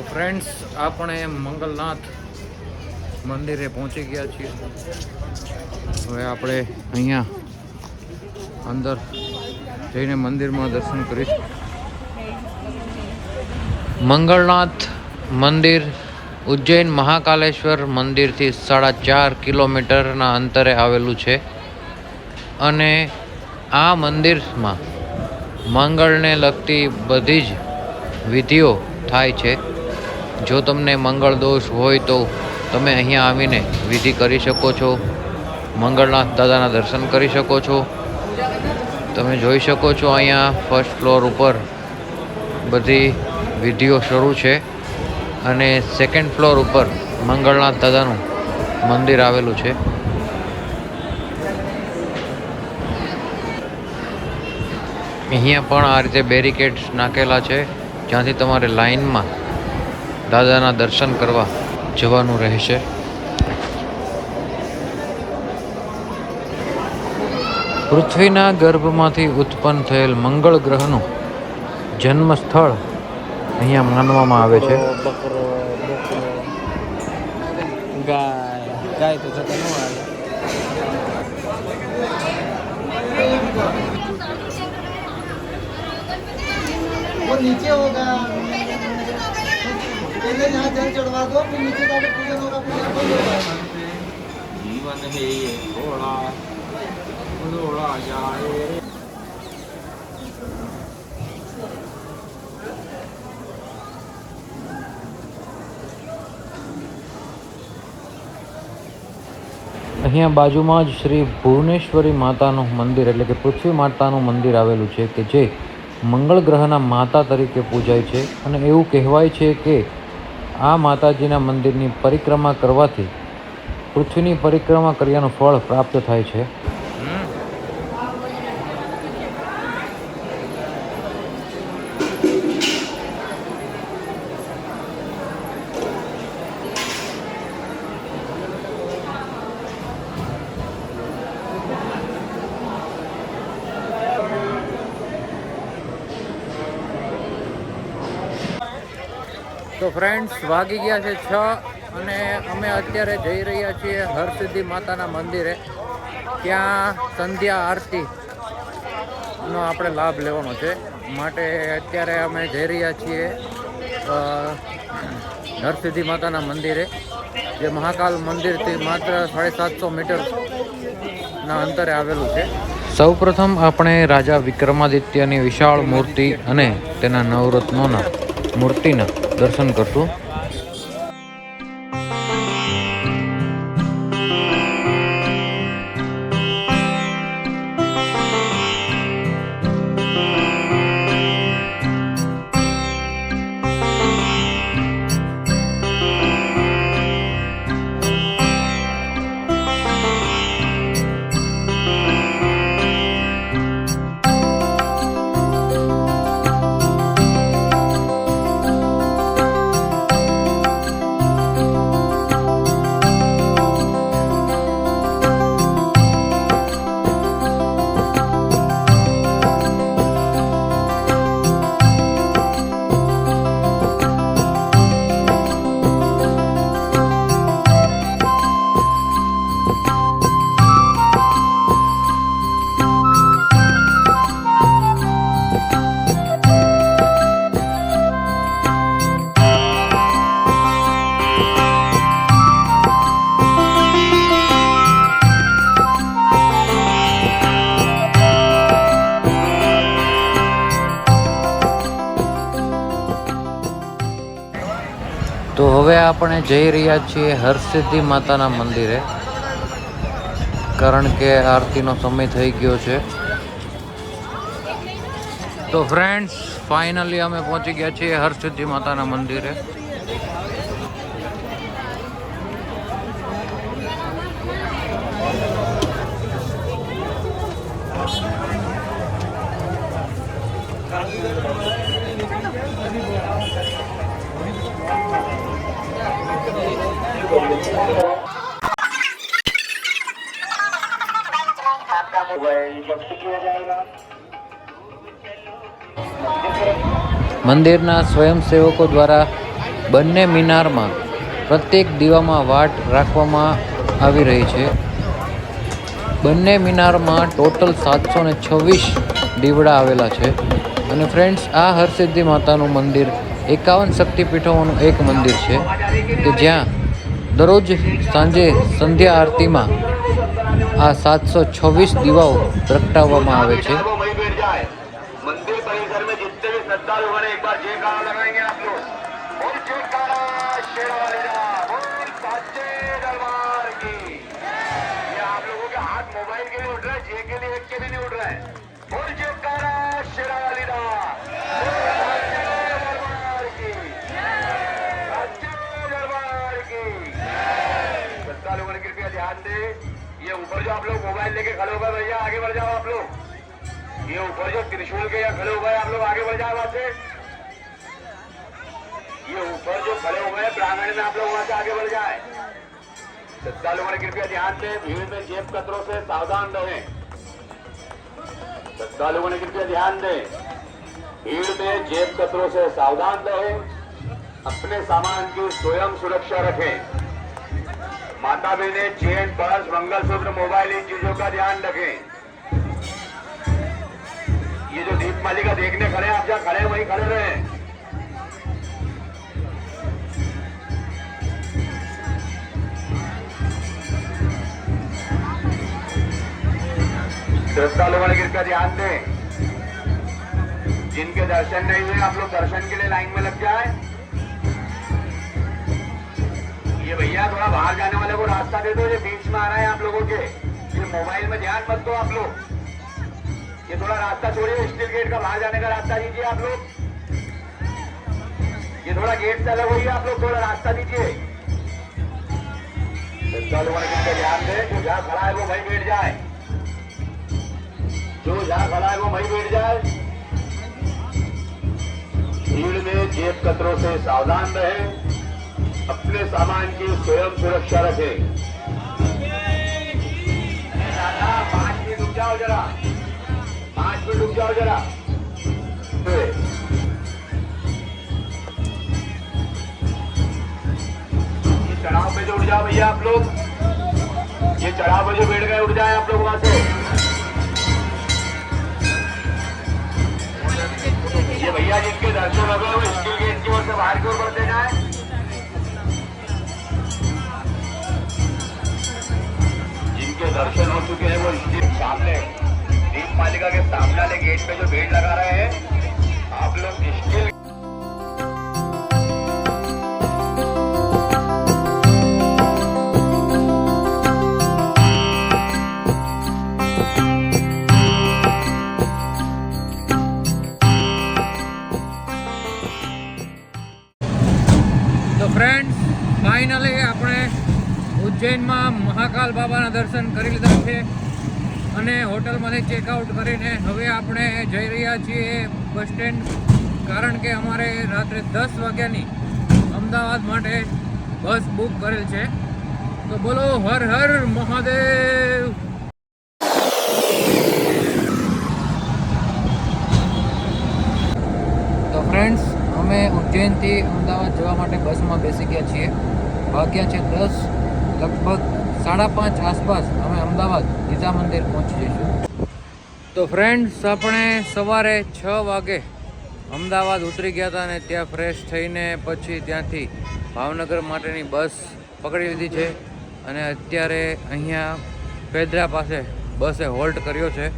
Friends આપણે મંગલનાથ મંદિરે પહોંચી ગયા છીએ. હવે આપણે અહીંયા અંદર જઈને મંદિરમાં દર્શન કરીશું. મંગળનાથ મંદિર, ઉજ્જૈન મહાકાલેશ્વર મંદિરથી સાડા ચાર કિલોમીટરના અંતરે આવેલું છે. અને આ મંદિરમાં મંગળને લગતી બધી જ વિધિઓ થાય છે. જો તમને મંગળ દોષ હોય તો તમે અહીંયા આવીને વિધિ કરી શકો છો. મંગળનાથ દાદાના દર્શન કરી શકો છો. તમે જોઈ શકો છો અહીંયા ફર્સ્ટ ફ્લોર ઉપર બધી વિધિઓ શરૂ છે અને સેકન્ડ ફ્લોર ઉપર મંગળનાથ દાદાનું મંદિર આવેલું છે. અહીંયા પણ આ રીતે બેરિકેડ્સ નાખેલા છે. જ્યાંથી તમારે લાઈનમાં દાદાના દર્શન કરવા જવાનું રહેશે. પૃથ્વીના ગર્ભમાંથી ઉત્પન્ન થયેલ મંગળ ગ્રહનું જન્મસ્થળ અહીંયા માનવામાં આવે છે. નીચે હોગા पहले यहाँ जल चढ़वा दो फिर नीचे जाके पूजन होगा फिर यहाँ बंद होगा જીવન હે થોડા થોડા જાય અહીંયા બાજુમાં જ શ્રી ભુવનેશ્વરી માતાનું મંદિર એટલે કે પૃથ્વી માતાનું મંદિર આવેલું છે કે જે મંગળ ગ્રહના માતા તરીકે પૂજાય છે અને એવું કહેવાય છે કે આ માતાજીના મંદિરની પરિક્રમા કરવાથી પૃથ્વીની પરિક્રમા કર્યાનું ફળ પ્રાપ્ત થાય છે. તો ફ્રેન્ડ્સ વાગી ગયા છે છ અને અમે અત્યારે જઈ રહ્યા છીએ હરસિદ્ધિ માતાના મંદિરે. ત્યાં સંધ્યા આરતી નો આપણે લાભ લેવાનો છે. માટે અત્યારે અમે જઈ રહ્યા છીએ હરસિદ્ધિ માતાના મંદિરે. જે મહાકાલ મંદિરથી માત્ર સાડી સાતસો મીટરના અંતરે આવેલું છે. સૌપ્રથમ આપણે રાજા વિક્રમાદિત્યની વિશાળ મૂર્તિ અને તેના નવરત્નોના મૂર્તિના દર્શન કરશું. તો હવે આપણે જઈ રહ્યા છીએ હરસિદ્ધિ માતાના મંદિરે. કારણ કે આરતીનો સમય થઈ ગયો છે. તો ફ્રેન્ડ્સ ફાઇનલી અમે પહોંચી ગયા છીએ હરસિદ્ધિ માતાના મંદિરે. મંદિરના સ્વયંસેવકો દ્વારા બંને મિનારમાં પ્રત્યેક દીવામાં વાટ રાખવામાં આવી રહી છે. બંને મિનારમાં ટોટલ સાતસો ને છવ્વીસ દીવડા આવેલા છે અને ફ્રેન્ડ્સ, આ હરસિદ્ધિ માતાનું મંદિર એકાવન શક્તિપીઠોનું એક મંદિર છે કે જ્યાં દરરોજ સાંજે સંધ્યા આરતીમાં આ સાતસો છવ્વીસ દીવાઓ પ્રગટાવવામાં આવે છે वो वहीं बैठ जाए मंदिर परिसर में जितने भी श्रद्धालु हैं एक बार जयकारा लगाएंगे आप लोग बोल जयकारा शेरवाली राम, श्रद्धालुओं ने कृपया ध्यान दे। ये ऊपर जो आप लोग मोबाइल लेके खड़े हो गए भैया, आगे बढ़ जाओ आप लोग। ये ऊपर जो त्रिशूल के यहाँ खड़े हो गए, आप लोग आगे बढ़ जाओ वहाँ से। ये ऊपर जो खड़े हो गए प्रांगण में आप लोग वहाँ से आगे बढ़ जाए। श्रद्धालुओं ने कृपया ध्यान दें, भीड़ में जेब कतरों से सावधान रहें। श्रद्धालुओं ने कृपया ध्यान दें, भीड़ में जेब कतरों से सावधान रहें। अपने सामान की स्वयं सुरक्षा रखें। माता बहने चेन, पर्स, मंगलसूत्र, मोबाइल, इन चीज़ों का ध्यान रखें। ये जो दीप मालिका देखने खड़े आप जहाँ खड़े वहीं खड़े रहे श्रद्धालुओं ने कृपया ध्यान दें? जिनके दर्शन नहीं हुए, आप लोग दर्शन के लिए लाइन में लग जाए। ये भैया, थोड़ा बाहर जाने वाले को रास्ता दे दो, ये बीच में आ रहा है आप लोगों के। ये मोबाइल में ध्यान मत दो आप लोग। ये थोड़ा रास्ता छोड़िए, स्टील गेट का बाहर जाने का रास्ता दीजिए आप लोग। ये थोड़ा गेट से अलग होइए आप लोग, थोड़ा रास्ता दीजिए। ध्यान दे, जो जहाँ खड़ा है वो वहीं बैठ जाए। जो जहाँ खड़ा है वो वहीं बैठ जाए। भीड़ में जेब कतरों से सावधान रहें। अपने सामान की स्वयं सुरक्षा रखें। दादा पाँच मिनट रुक जाओ जरा पाँच मिनट रुक जाओ जरा ये चढ़ाव पे जो उठ जाओ भैया आप लोग ये चढ़ाव पे जो बैठ गए उठ जाए आप लोग वहाँ से ये भैया जिनके दर्शन हो गए वो स्टील गेट की ओर से बाहर की दर्शन हो चुके हैं वो स्टील सामने दीप मालिका के सामने वाले गेट पे जो भीड़ लगा रहे हैं आप लोग स्टील હોટલમાંથી ચેકઆઉટ કરીને હવે આપણે જઈ રહ્યા છીએ બસ સ્ટેન્ડ. કારણ કે અમારે રાત્રે દસ વાગ્યાની અમદાવાદ માટે બસ બુક કરેલ છે. તો બોલો, હર હર મહાદેવ! તો ફ્રેન્ડ્સ અમે ઉજ્જૈનથી અમદાવાદ જવા માટે બસમાં બેસી ગયા છીએ. વાગ્યા છે દસ, લગભગ સાડા પાંચ આસપાસ અમે અમદાવાદ ગીતા મંદિર પહોંચી જઈશું. તો ફ્રેન્ડ્સ આપણે સવારે છ વાગે અમદાવાદ ઉતરી ગયા હતા અને ત્યાં ફ્રેશ થઈને પછી ત્યાંથી ભાવનગર માટેની બસ પકડી લીધી છે અને અત્યારે અહીંયા પેદરા પાસે બસે હોલ્ટ કર્યો છે.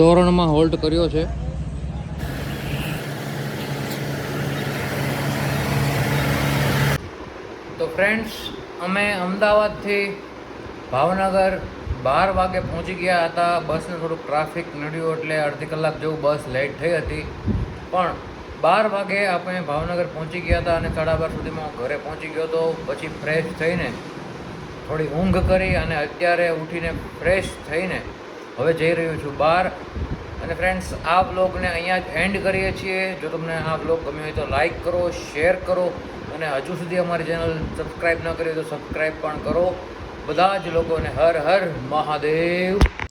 તોરણમાં હોલ્ટ કર્યો છે. તો ફ્રેન્ડ્સ અમે અમદાવાદથી ભાવનગર બાર વાગે પહોંચી ગયા હતા. બસને થોડુંક ટ્રાફિક નડ્યું એટલે અડધી કલાક જેવું બસ લેટ થઈ હતી. પણ બાર વાગે આપણે ભાવનગર પહોંચી ગયા હતા અને સાડા બાર સુધીમાં ઘરે પહોંચી ગયો હતો પછી ફ્રેશ થઈને થોડી ઊંઘ કરી અને અત્યારે ઉઠીને ફ્રેશ થઈને હવે જઈ રહ્યો છું બહાર. અને ફ્રેન્ડ્સ આ બ્લોગને અહીંયા જ એન્ડ કરીએ છીએ. જો તમને આ બ્લોગ ગમ્યો હોય તો લાઈક કરો શેર કરો અને હજુ સુધી અમારી ચેનલ સબસ્ક્રાઈબ ન કરી તો સબસ્ક્રાઈબ પણ કરો. બધા જ લોકોને હર હર મહાદેવ.